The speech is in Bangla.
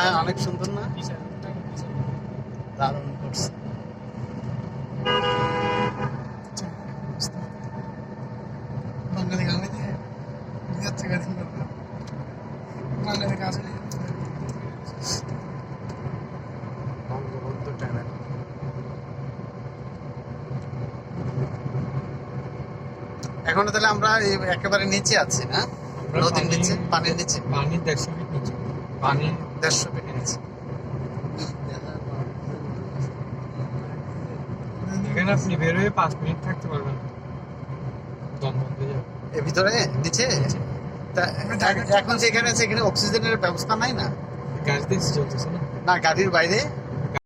হ্যাঁ অনেক সুন্দর না? দারুণ করছে। বাঙালি দিয়ে বাঙালি বঙ্গবন্ধু এখন তাহলে আমরা একেবারে নিচে আছি না? নদীর নিচে পানির নিচে। পানির দেড়শো ফিট নিচে। পানি দেড়শো পেটে গেছে। এখানে আপনি বের হয়ে পাঁচ মিনিট থাকতে পারবেন। দম বন্ধ হয়ে যাবে। এর ভিতরে? নিচে? তা এখন যেখানে আছে এখানে অক্সিজেনের ব্যবস্থা নাই চলতেছে না। না গাড়ির বাইরে?